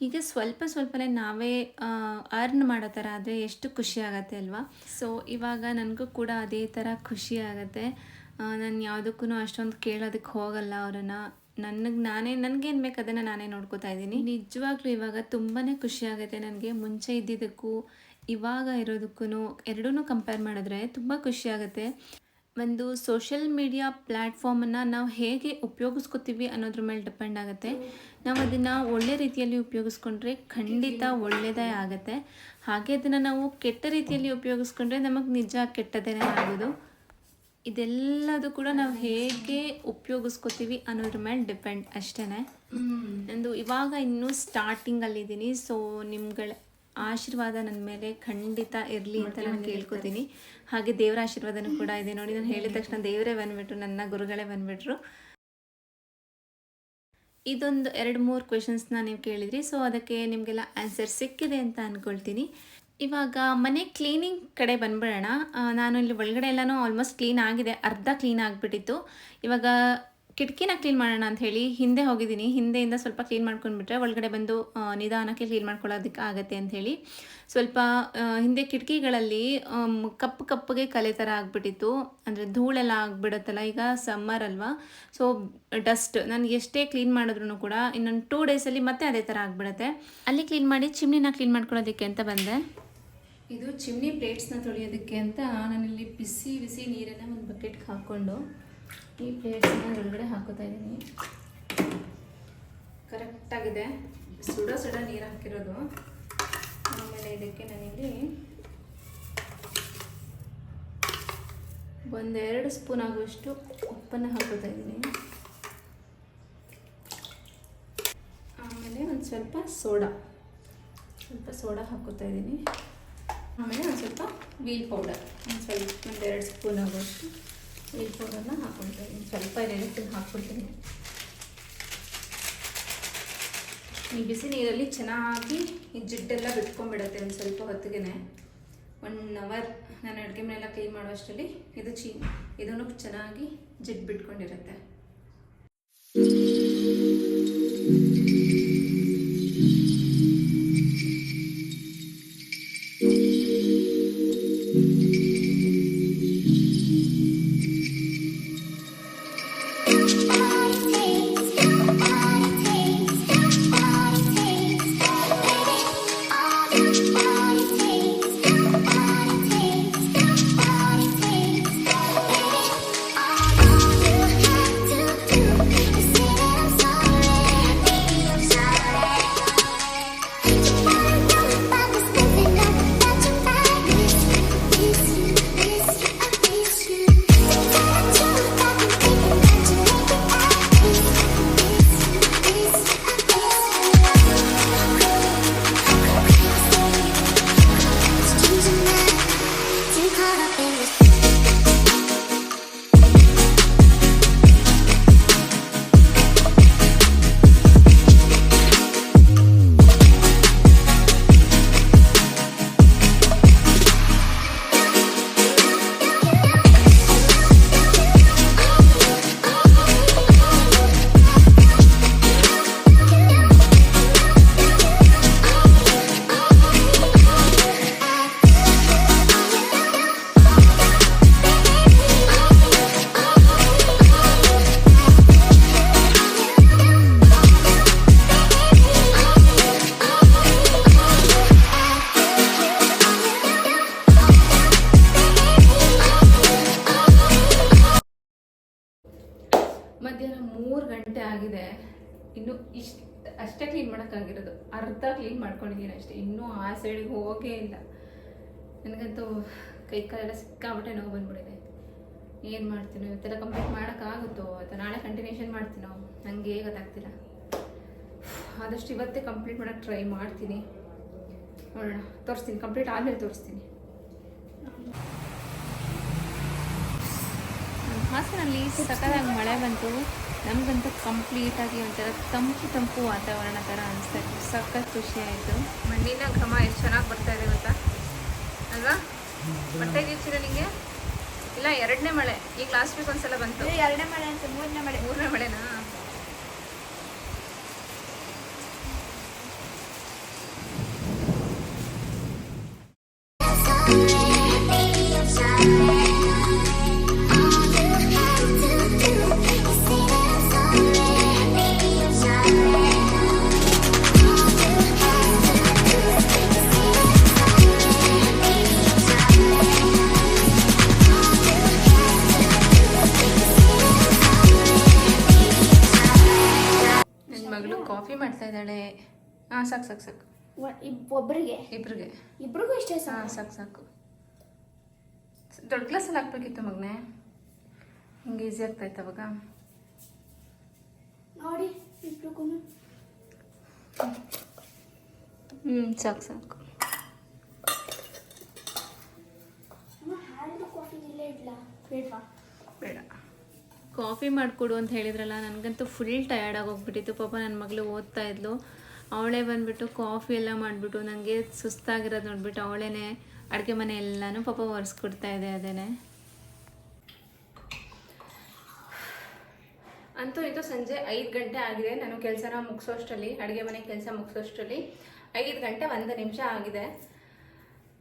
ಹೀಗೆ ಸ್ವಲ್ಪ ಸ್ವಲ್ಪನೇ ನಾವೇ ಅರ್ನ್ ಮಾಡೋ ಥರ ಆದರೆ ಎಷ್ಟು ಖುಷಿ ಆಗುತ್ತೆ ಅಲ್ವಾ? ಸೊ ಇವಾಗ ನನಗೂ ಕೂಡ ಅದೇ ಥರ ಖುಷಿ ಆಗುತ್ತೆ. ನಾನು ಯಾವುದಕ್ಕೂ ಅಷ್ಟೊಂದು ಕೇಳೋದಕ್ಕೆ ಹೋಗಲ್ಲ ಅವರನ್ನು. ನನಗೆ ನಾನೇ ನನಗೇನು ಬೇಕು ಅದನ್ನು ನಾನೇ ನೋಡ್ಕೋತಾ ಇದ್ದೀನಿ. ನಿಜವಾಗ್ಲೂ ಇವಾಗ ತುಂಬಾ ಖುಷಿ ಆಗುತ್ತೆ ನನಗೆ. ಮುಂಚೆ ಇದ್ದಿದ್ದಕ್ಕೂ, ಇವಾಗ ಇರೋದಕ್ಕೂ ಎರಡೂ ಕಂಪೇರ್ ಮಾಡಿದ್ರೆ ತುಂಬ ಖುಷಿ ಆಗುತ್ತೆ. ಒಂದು ಸೋಷಿಯಲ್ ಮೀಡಿಯಾ ಪ್ಲ್ಯಾಟ್ಫಾರ್ಮನ್ನು ನಾವು ಹೇಗೆ ಉಪಯೋಗಿಸ್ಕೋತೀವಿ ಅನ್ನೋದ್ರ ಮೇಲೆ ಡಿಪೆಂಡ್ ಆಗುತ್ತೆ. ನಾವು ಅದನ್ನು ಒಳ್ಳೆ ರೀತಿಯಲ್ಲಿ ಉಪಯೋಗಿಸ್ಕೊಂಡ್ರೆ ಖಂಡಿತ ಒಳ್ಳೆಯದೇ ಆಗುತ್ತೆ. ಹಾಗೆ ಅದನ್ನು ನಾವು ಕೆಟ್ಟ ರೀತಿಯಲ್ಲಿ ಉಪಯೋಗಿಸ್ಕೊಂಡ್ರೆ ನಮಗೆ ನಿಜ ಕೆಟ್ಟದೇ ಆಗೋದು. ಇದೆಲ್ಲದು ಕೂಡ ನಾವು ಹೇಗೆ ಉಪಯೋಗಿಸ್ಕೊತೀವಿ ಅನ್ನೋದ್ರ ಮೇಲೆ ಡಿಪೆಂಡ್ ಅಷ್ಟೇ ನಂದು ಇವಾಗ ಇನ್ನೂ ಸ್ಟಾರ್ಟಿಂಗಲ್ಲಿದ್ದೀನಿ ಸೊ ನಿಮ್ಗಳ ಆಶೀರ್ವಾದ ನನ್ನ ಮೇಲೆ ಖಂಡಿತ ಇರಲಿ ಅಂತ ನಾನು ಕೇಳ್ಕೊತೀನಿ. ಹಾಗೆ ದೇವರ ಆಶೀರ್ವಾದನೂ ಕೂಡ ಇದೆ ನೋಡಿ. ನಾನು ಹೇಳಿದ ತಕ್ಷಣ ದೇವರೇ ಬಂದ್ಬಿಟ್ರು ನನ್ನ ಗುರುಗಳೇ ಬಂದ್ಬಿಟ್ರು. ಇದೊಂದು ಎರಡು ಮೂರು ಕ್ವೆಶನ್ಸ್ನ ನೀವು ಕೇಳಿದ್ರಿ. ಸೊ ಅದಕ್ಕೆ ನಿಮಗೆಲ್ಲ ಆನ್ಸರ್ ಸಿಕ್ಕಿದೆ ಅಂತ ಅಂದ್ಕೊಳ್ತೀನಿ ಇವಾಗ ಮನೆ ಕ್ಲೀನಿಂಗ್ ಕಡೆ ಬಂದ್ಬಿಡೋಣ. ನಾನು ಇಲ್ಲಿ ಒಳಗಡೆ ಎಲ್ಲನೂ ಆಲ್ಮೋಸ್ಟ್ ಕ್ಲೀನ್ ಆಗಿದೆ. ಅರ್ಧ ಕ್ಲೀನ್ ಆಗಿಬಿಟ್ಟಿತ್ತು. ಇವಾಗ ಕಿಟಕಿನ ಕ್ಲೀನ್ ಮಾಡೋಣ ಅಂತ ಹೇಳಿ ಹಿಂದೆ ಹೋಗಿದ್ದೀನಿ. ಹಿಂದೆಯಿಂದ ಸ್ವಲ್ಪ ಕ್ಲೀನ್ ಮಾಡ್ಕೊಂಡ್ಬಿಟ್ರೆ ಒಳಗಡೆ ಬಂದು ನಿಧಾನಕ್ಕೆ ಕ್ಲೀನ್ ಮಾಡ್ಕೊಳ್ಳೋದಕ್ಕೆ ಆಗತ್ತೆ ಅಂತ ಹೇಳಿ. ಸ್ವಲ್ಪ ಹಿಂದೆ ಕಿಟಕಿಗಳಲ್ಲಿ ಕಪ್ಪು ಕಪ್ಪಗೆ ಕಲೆ ಥರ ಆಗಿಬಿಟ್ಟಿತ್ತು. ಅಂದರೆ ಧೂಳೆಲ್ಲ ಆಗಿಬಿಡುತ್ತಲ್ಲ, ಈಗ ಸಮ್ಮರ್ ಅಲ್ವಾ? ಸೊ ಡಸ್ಟ್ ನಾನು ಎಷ್ಟೇ ಕ್ಲೀನ್ ಮಾಡಿದ್ರು ಕೂಡ ಇನ್ನೊಂದು ಟೂ ಡೇಸಲ್ಲಿ ಮತ್ತೆ ಅದೇ ಥರ ಆಗಿಬಿಡುತ್ತೆ. ಅಲ್ಲಿ ಕ್ಲೀನ್ ಮಾಡಿ ಚಿಮ್ನಿನ ಕ್ಲೀನ್ ಮಾಡ್ಕೊಳ್ಳೋದಕ್ಕೆ ಅಂತ ಬಂದೆ. ಇದು ಚಿಮ್ನಿ ಪ್ಲೇಟ್ಸ್ನ ತೊಳೆಯೋದಕ್ಕೆ ಅಂತ ನಾನಿಲ್ಲಿ ಬಿಸಿ ಬಿಸಿ ನೀರನ್ನು ಒಂದು ಬಕೆಟ್ಗೆ ಹಾಕ್ಕೊಂಡು ಈ ಪ್ಲೇಟ್ಸ್ನ ಒಳಗಡೆ ಹಾಕೋತಾ ಇದ್ದೀನಿ ಕರೆಕ್ಟಾಗಿದೆ ಸುಡ ಸುಡ ನೀರು ಹಾಕಿರೋದು. ಆಮೇಲೆ ಇದಕ್ಕೆ ನಾನಿಲ್ಲಿ ಒಂದೆರಡು ಸ್ಪೂನ್ ಆಗುವಷ್ಟು ಉಪ್ಪನ್ನು ಹಾಕೋತಾ ಇದ್ದೀನಿ ಆಮೇಲೆ ಒಂದು ಸ್ವಲ್ಪ ಸೋಡಾ. ಸ್ವಲ್ಪ ಸೋಡಾ ಹಾಕೋತಾ ಇದ್ದೀನಿ ಆಮೇಲೆ ಒಂದು ಸ್ವಲ್ಪ ವೀಲ್ ಪೌಡರ್ ಒಂದು ಸ್ವಲ್ಪ, ಒಂದೆರಡು ಸ್ಪೂನ್ ಆಗುವಷ್ಟು. ವೀಲ್ ಪೌಡರ್ನ ಹಾಕ್ಕೊಳ್ತೀನಿ ಸ್ವಲ್ಪ ಫುಲ್ ಹಾಕ್ಕೊಳ್ತೀನಿ ಈ ಬಿಸಿ ನೀರಲ್ಲಿ ಚೆನ್ನಾಗಿ ಈ ಜಿಡ್ಡೆಲ್ಲ ಬಿಟ್ಕೊಂಡ್ಬಿಡುತ್ತೆ ಒಂದು ಸ್ವಲ್ಪ ಹೊತ್ತಿಗೆ ಒನ್ ಅವರ್ ನಾನು ಅಡುಗೆ ಮನೆಯೆಲ್ಲ ಕ್ಲೀನ್ ಮಾಡುವಷ್ಟರಲ್ಲಿ ಇದು ಚೀ ಇದನ್ನು ಚೆನ್ನಾಗಿ ಜಿಡ್ ಬಿಟ್ಕೊಂಡಿರುತ್ತೆ. ಇಷ್ಟು ಅಷ್ಟೇ ಕ್ಲೀನ್ ಮಾಡೋಕ್ಕಾಗಿರೋದು ಅರ್ಧ ಕ್ಲೀನ್ ಮಾಡ್ಕೊಂಡಿದ್ದೀನಿ ಅಷ್ಟೇ. ಇನ್ನೂ ಆ ಸೈಡಿಗೆ ಹೋಗೇ ಇಲ್ಲ. ನನಗಂತೂ ಕೈ ಕಾಲೆಲ್ಲ ಸಿಕ್ಕಾಬಿಟ್ಟೆ ನೋವು ಬಂದ್ಬಿಟ್ಟಿದೆ. ಏನು ಮಾಡ್ತೀನೋ ಇವತ್ತೆಲ್ಲ ಕಂಪ್ಲೀಟ್ ಮಾಡೋಕ್ಕಾಗುತ್ತೋ ಅಥವಾ ನಾಳೆ ಕಂಟಿನ್ಯೂಷನ್ ಮಾಡ್ತೀನೋ ನನಗೆ ಗೊತ್ತಾಗ್ತಿಲ್ಲ. ಆದಷ್ಟು ಇವತ್ತೇ ಕಂಪ್ಲೀಟ್ ಮಾಡೋಕ್ಕೆ ಟ್ರೈ ಮಾಡ್ತೀನಿ. ನೋಡೋಣ. ತೋರಿಸ್ತೀನಿ. ಕಂಪ್ಲೀಟ್ ಆದಮೇಲೆ ತೋರಿಸ್ತೀನಿ. ಹಾಸನಲ್ಲಿ ಸಖತ್ತಾಗಿ ಮಳೆ ಬಂತು. ನಮಗಂತೂ ಕಂಪ್ಲೀಟಾಗಿ ಒಂಥರ ತಂಪು ತಂಪು ವಾತಾವರಣ ಥರ ಅನಿಸ್ತಾ ಇತ್ತು. ಸಖತ್ ಖುಷಿ ಆಯಿತು ಮಣ್ಣಿನ ಘಮ ಎಷ್ಟು ಚೆನ್ನಾಗಿ ಬರ್ತಾ ಇದೆ ಗೊತ್ತಾ? ಅಲ್ವಾ? ಬಟ್ಟೆ ಗೀಚಿರ ನಿಮಗೆ ಇಲ್ಲ ಎರಡನೇ ಮಳೆ. ಈಗ ಲಾಸ್ಟ್ ವೀಕ್ ಒಂದ್ಸಲ ಬಂತು. ಎರಡನೇ ಮಳೆ ಅಂತ ಮೂರನೇ ಮಳೆ. ಮೂರನೇ ಮಳೆನಾ? ಕಾಫಿ ಮಾಡ್ತಾ ಇದ್ದಾಳೆ. ಹಾಂ ಸಾಕು ಸಾಕು ಸಾಕು. ಒಬ್ಬರಿಗೆ ಇಬ್ರಿಗೆ. ಇಬ್ರಿಗೂ ಇಷ್ಟೇ ಹಾಂ ಸಾಕು. ಸಾಕು ದೊಡ್ಡ ಗ್ಲಾಸಲ್ಲಿ ಹಾಕ್ಬೇಕಿತ್ತು ಮಗನೇ. ಹಿಂಗೆ ಈಸಿ ಆಗ್ತಾಯಿತ್ತು ಅವಾಗ. ನೋಡಿ ಇಬ್ರಿಗೂ ಹ್ಞೂ ಸಾಕು ಸಾಕು. ಬೇಡ. ಕಾಫಿ ಮಾಡಿಕೊಡು ಅಂತ ಹೇಳಿದ್ರಲ್ಲ, ನನಗಂತೂ ಫುಲ್ ಟಯರ್ಡ್ ಆಗೋಗ್ಬಿಟ್ಟಿತ್ತು ಪಾಪ ನನ್ನ ಮಗಳು ಓದ್ತಾ ಇದ್ಲು. ಅವಳೇ ಬಂದುಬಿಟ್ಟು ಕಾಫಿ ಎಲ್ಲ ಮಾಡಿಬಿಟ್ಟು ನನಗೆ ಸುಸ್ತಾಗಿರೋದು ನೋಡ್ಬಿಟ್ಟು ಅವಳೇ ಅಡುಗೆ ಮನೆ ಎಲ್ಲನೂ ಪಾಪ ಒರೆಸ್ಕೊಡ್ತಾ ಇದೆ ಅದೇನೆ. ಅಂತೂ ಇದು ಸಂಜೆ ಐದು ಗಂಟೆ ಆಗಿದೆ. ನಾನು ಕೆಲಸನ ಮುಗಿಸೋಷ್ಟರಲ್ಲಿ, ಅಡುಗೆ ಮನೆ ಕೆಲಸ ಮುಗಿಸೋಷ್ಟರಲ್ಲಿ ಐದು ಗಂಟೆ ಒಂದು ನಿಮಿಷ ಆಗಿದೆ.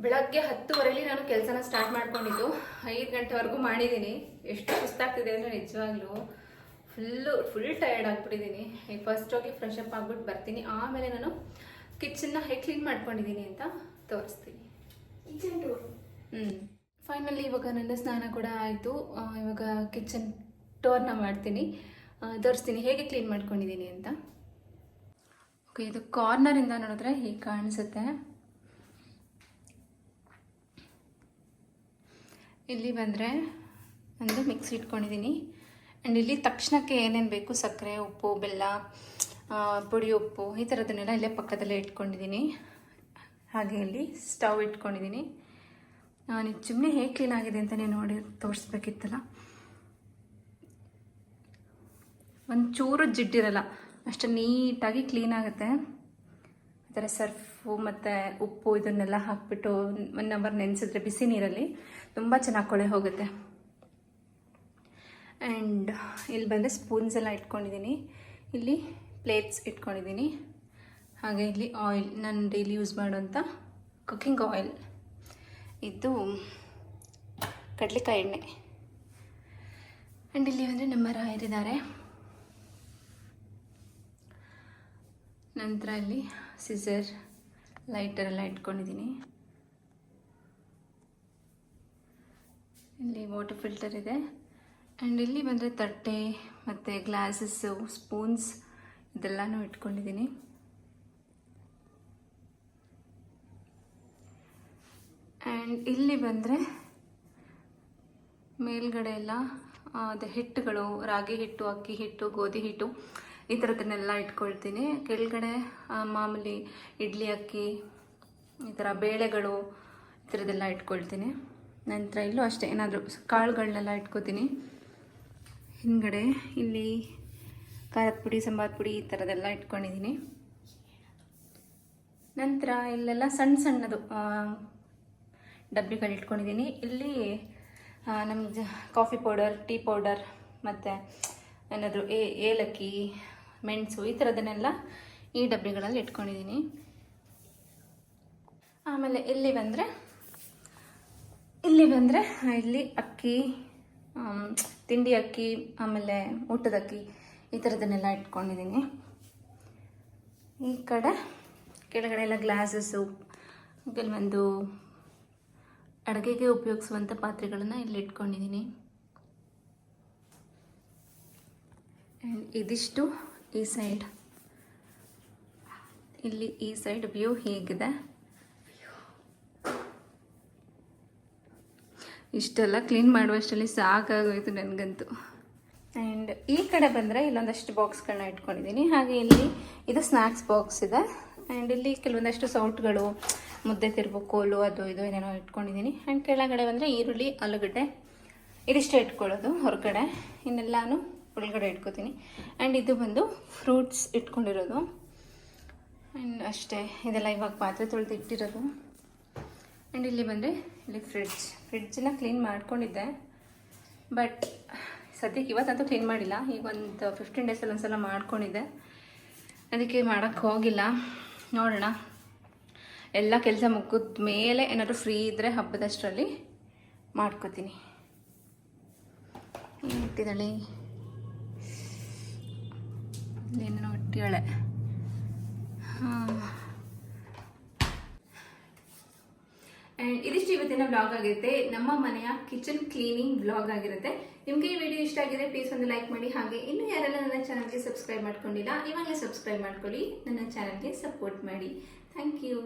ಬೆಳಗ್ಗೆ ಹತ್ತುವರೆಲಿ ನಾನು ಕೆಲಸನ ಸ್ಟಾರ್ಟ್ ಮಾಡ್ಕೊಂಡಿದ್ದು. ಐದು ಗಂಟೆವರೆಗೂ ಮಾಡಿದ್ದೀನಿ. ಎಷ್ಟು ಸುಸ್ತಾಗ್ತಿದೆ ಅಂದರೆ ನಿಜವಾಗ್ಲೂ ಫುಲ್ಲು ಫುಲ್ ಟಯರ್ಡ್ ಆಗಿಬಿಟ್ಟಿದ್ದೀನಿ. ಈಗ ಫಸ್ಟ್ ಹೋಗಿ ಫ್ರೆಶ್ ಅಪ್ ಆಗ್ಬಿಟ್ಟು ಬರ್ತೀನಿ. ಆಮೇಲೆ ನಾನು ಕಿಚನ್ನ ಹೇಗೆ ಕ್ಲೀನ್ ಮಾಡ್ಕೊಂಡಿದ್ದೀನಿ ಅಂತ ತೋರಿಸ್ತೀನಿ. ಕಿಚನ್ ಟೂರ್ ಹ್ಞೂ ಫೈನಲಿ ಇವಾಗ ನನ್ನ ಸ್ನಾನ ಕೂಡ ಆಯಿತು. ಇವಾಗ ಕಿಚನ್ ಟೋರ್ನ ಮಾಡ್ತೀನಿ. ತೋರಿಸ್ತೀನಿ. ಹೇಗೆ ಕ್ಲೀನ್ ಮಾಡ್ಕೊಂಡಿದ್ದೀನಿ ಅಂತ. ಓಕೆ ಇದು ಕಾರ್ನರಿಂದ ನೋಡಿದ್ರೆ ಹೀಗೆ ಕಾಣಿಸುತ್ತೆ. ಇಲ್ಲಿ ಬಂದರೆ ಒಂದು ಮಿಕ್ಸಿ ಇಟ್ಕೊಂಡಿದ್ದೀನಿ ಆ್ಯಂಡ್ ಇಲ್ಲಿ ತಕ್ಷಣಕ್ಕೆ ಏನೇನು ಬೇಕು? ಸಕ್ಕರೆ, ಉಪ್ಪು, ಬೆಲ್ಲ ಪುಡಿ ಉಪ್ಪು ಈ ಥರದನ್ನೆಲ್ಲ ಇಲ್ಲೇ ಪಕ್ಕದಲ್ಲೇ ಇಟ್ಕೊಂಡಿದ್ದೀನಿ ಹಾಗೆ ಇಲ್ಲಿ ಸ್ಟವ್ ಇಟ್ಕೊಂಡಿದ್ದೀನಿ ನಾನು ಚಿಮ್ನಿ ಹೇಗೆ ಕ್ಲೀನ್ ಆಗಿದೆ ಅಂತಲೇ ನೋಡಿ, ತೋರಿಸ್ಬೇಕಿತ್ತಲ್ಲ. ಒಂದು ಚೂರು ಜಿಡ್ಡಿರಲ್ಲ, ಅಷ್ಟು ನೀಟಾಗಿ ಕ್ಲೀನ್ ಆಗುತ್ತೆ. ಈ ಥರ ಸರ್ಫು ಮತ್ತು ಉಪ್ಪು ಇದನ್ನೆಲ್ಲ ಹಾಕ್ಬಿಟ್ಟು ಒನ್ ಅವರ್ ನೆನೆಸಿದ್ರೆ ಬಿಸಿ ನೀರಲ್ಲಿ ತುಂಬ ಚೆನ್ನಾಗಿ ಕೊಳೆ ಹೋಗುತ್ತೆ. ಆ್ಯಂಡ್ ಇಲ್ಲಿ ಬಂದರೆ ಸ್ಪೂನ್ಸ್ ಎಲ್ಲ ಇಟ್ಕೊಂಡಿದ್ದೀನಿ. ಇಲ್ಲಿ ಪ್ಲೇಟ್ಸ್ ಇಟ್ಕೊಂಡಿದ್ದೀನಿ. ಹಾಗೆ ಇಲ್ಲಿ ಆಯಿಲ್ ನಾನು ಡೈಲಿ ಯೂಸ್ ಮಾಡೋಂಥ ಕುಕ್ಕಿಂಗ್ ಆಯಿಲ್ ಇದು ಕಡಲೆಕಾಯಿ ಎಣ್ಣೆ. ಆ್ಯಂಡ್ ಇಲ್ಲಿ ಅಂದರೆ ನಮ್ಮ ರಾಯರಿದ್ದಾರೆ ನಂತರ ಇಲ್ಲಿ ಸಿಸರ್ ಲೈಟರ್ ಎಲ್ಲ ಇಟ್ಕೊಂಡಿದ್ದೀನಿ ಇಲ್ಲಿ ವಾಟರ್ ಫಿಲ್ಟರ್ ಇದೆ. ಆ್ಯಂಡ್ ಇಲ್ಲಿ ಬಂದರೆ ತಟ್ಟೆ, ಮತ್ತು ಗ್ಲಾಸಸ್ಸು ಸ್ಪೂನ್ಸ್ ಇದೆಲ್ಲನೂ ಇಟ್ಕೊಂಡಿದ್ದೀನಿ ಆ್ಯಂಡ್ ಇಲ್ಲಿ ಬಂದರೆ ಮೇಲ್ಗಡೆ ಎಲ್ಲ ಅದೇ ಹಿಟ್ಟುಗಳು, ರಾಗಿ ಹಿಟ್ಟು, ಅಕ್ಕಿ ಹಿಟ್ಟು, ಗೋಧಿ ಹಿಟ್ಟು ಈ ಥರದನ್ನೆಲ್ಲ ಇಟ್ಕೊಳ್ತೀನಿ. ಕೆಳಗಡೆ ಮಾಮೂಲಿ ಇಡ್ಲಿ ಅಕ್ಕಿ, ಈ ಥರ ಬೇಳೆಗಳು ಈ ಥರದ್ದೆಲ್ಲ ಇಟ್ಕೊಳ್ತೀನಿ. ನಂತರ ಇಲ್ಲೂ ಅಷ್ಟೇ, ಏನಾದರೂ ಕಾಳುಗಳನ್ನೆಲ್ಲ ಇಟ್ಕೋತೀನಿ. ಹಿಂದ್ಗಡೆ ಇಲ್ಲಿ ಖಾರದ ಪುಡಿ, ಸಂಬಾರ ಪುಡಿ ಈ ಥರದ್ದೆಲ್ಲ ಇಟ್ಕೊಂಡಿದ್ದೀನಿ. ನಂತರ ಇಲ್ಲೆಲ್ಲ ಸಣ್ಣ ಸಣ್ಣದು ಡಬ್ಬಿಗಳು ಇಟ್ಕೊಂಡಿದ್ದೀನಿ ಇಲ್ಲಿ ನಮಗೆ ಕಾಫಿ ಪೌಡರ್ ಟೀ ಪೌಡರ್ ಮತ್ತು ಏನಾದರೂ ಏಲಕ್ಕಿ ಮೆಣಸು ಈ ಥರದನ್ನೆಲ್ಲ ಈ ಡಬ್ಬಿಗಳಲ್ಲಿ ಇಟ್ಕೊಂಡಿದ್ದೀನಿ. ಆಮೇಲೆ ಇಲ್ಲಿ ಬಂದರೆ ಇಲ್ಲಿ ಬಂದರೆ ಇಲ್ಲಿ ಅಕ್ಕಿ ತಿಂಡಿ ಅಕ್ಕಿ, ಆಮೇಲೆ ಊಟದ ಅಕ್ಕಿ ಈ ಥರದನ್ನೆಲ್ಲ ಇಟ್ಕೊಂಡಿದ್ದೀನಿ. ಈ ಕಡೆ ಕೆಳಗಡೆ ಎಲ್ಲ ಗ್ಲಾಸಸ್ಸು ಕೆಲವೊಂದು ಅಡುಗೆಗೆ ಉಪಯೋಗಿಸುವಂಥ ಪಾತ್ರೆಗಳನ್ನು ಇಲ್ಲಿ ಇಟ್ಕೊಂಡಿದ್ದೀನಿ. ಇದಿಷ್ಟು ಈ ಸೈಡ್. ಇಲ್ಲಿ ಈ ಸೈಡ್ ವ್ಯೂ ಹೀಗಿದೆ? ಇಷ್ಟೆಲ್ಲ ಕ್ಲೀನ್ ಮಾಡುವಷ್ಟರಲ್ಲಿ ಸಾಕಾಗೋಯ್ತು ನನಗಂತೂ. ಆ್ಯಂಡ್ ಈ ಕಡೆ ಬಂದರೆ ಇಲ್ಲೊಂದಷ್ಟು ಬಾಕ್ಸ್ಗಳನ್ನ ಇಟ್ಕೊಂಡಿದ್ದೀನಿ. ಹಾಗೆ ಇಲ್ಲಿ ಇದು ಸ್ನ್ಯಾಕ್ಸ್ ಬಾಕ್ಸ್ ಇದೆ. ಆ್ಯಂಡ್ ಇಲ್ಲಿ ಕೆಲವೊಂದಷ್ಟು ಸೌಟ್ಗಳು, ಮುದ್ದೆ ತಿರುವು ಕೋಲು, ಅದು ಇದು ಏನೇನೋ ಇಟ್ಕೊಂಡಿದ್ದೀನಿ. ಆ್ಯಂಡ್ ಕೆಳಗಡೆ ಬಂದರೆ ಈರುಳ್ಳಿ, ಆಲೂಗಡ್ಡೆ, ಇದಿಷ್ಟೇ ಇಟ್ಕೊಳ್ಳೋದು ಹೊರಗಡೆ. ಇನ್ನೆಲ್ಲಾನು ಒಳಗಡೆ ಇಟ್ಕೋತೀನಿ. ಆ್ಯಂಡ್ ಇದು ಬಂದು ಫ್ರೂಟ್ಸ್ ಇಟ್ಕೊಂಡಿರೋದು. ಆ್ಯಂಡ್ ಅಷ್ಟೇ, ಇದೆಲ್ಲ ಇವಾಗ ಪಾತ್ರೆ ತೊಳೆದು ಇಟ್ಟಿರೋದು. ಆ್ಯಂಡ್ ಇಲ್ಲಿ ಬಂದರೆ, ಇಲ್ಲಿ ಫ್ರಿಡ್ಜ್ ಫ್ರಿಡ್ಜನ್ನ ಕ್ಲೀನ್ ಮಾಡ್ಕೊಂಡಿದ್ದೆ. ಬಟ್ ಸದ್ಯಕ್ಕೆ ಇವತ್ತಂತೂ ಕ್ಲೀನ್ ಮಾಡಿಲ್ಲ. ಈಗ ಒಂದು ಫಿಫ್ಟೀನ್ ಡೇಸಲ್ಲಿ ಒಂದ್ಸಲ ಮಾಡ್ಕೊಂಡಿದ್ದೆ. ಅದಕ್ಕೆ ಮಾಡೋಕ್ಕೆ ಹೋಗಿಲ್ಲ. ನೋಡೋಣ. ಎಲ್ಲ ಕೆಲಸ ಮುಗಿದ ಮೇಲೆ ಏನಾದರೂ ಫ್ರೀ ಇದ್ದರೆ ಹಬ್ಬದಷ್ಟರಲ್ಲಿ ಮಾಡ್ಕೋತೀನಿ. ಇಟ್ಟಿದ್ದಾಳೆ? ಏನೇನೋ ಇಟ್ಟಿದ್ದಾಳೆ ಹಾಂ. ಇದಿಷ್ಟು ಇವತ್ತಿನ ಬ್ಲಾಗ್ ಆಗಿರುತ್ತೆ. ನಮ್ಮ ಮನೆಯ ಕಿಚನ್ ಕ್ಲೀನಿಂಗ್ ಬ್ಲಾಗ್ ಆಗಿರುತ್ತೆ. ನಿಮಗೆ ಈ ವಿಡಿಯೋ ಇಷ್ಟ ಆಗಿದೆ ಪ್ಲೀಸ್ ಒಂದು ಲೈಕ್ ಮಾಡಿ. ಹಾಗೆ ಇನ್ನೂ ಯಾರೆಲ್ಲ ನನ್ನ ಚಾನಲ್ಗೆ ಸಬ್ಸ್ಕ್ರೈಬ್ ಮಾಡ್ಕೊಂಡಿಲ್ಲ ಇವಾಗಲೇ ಸಬ್ಸ್ಕ್ರೈಬ್ ಮಾಡ್ಕೊಳ್ಳಿ. ನನ್ನ ಚಾನಲ್ಗೆ ಸಪೋರ್ಟ್ ಮಾಡಿ. Thank you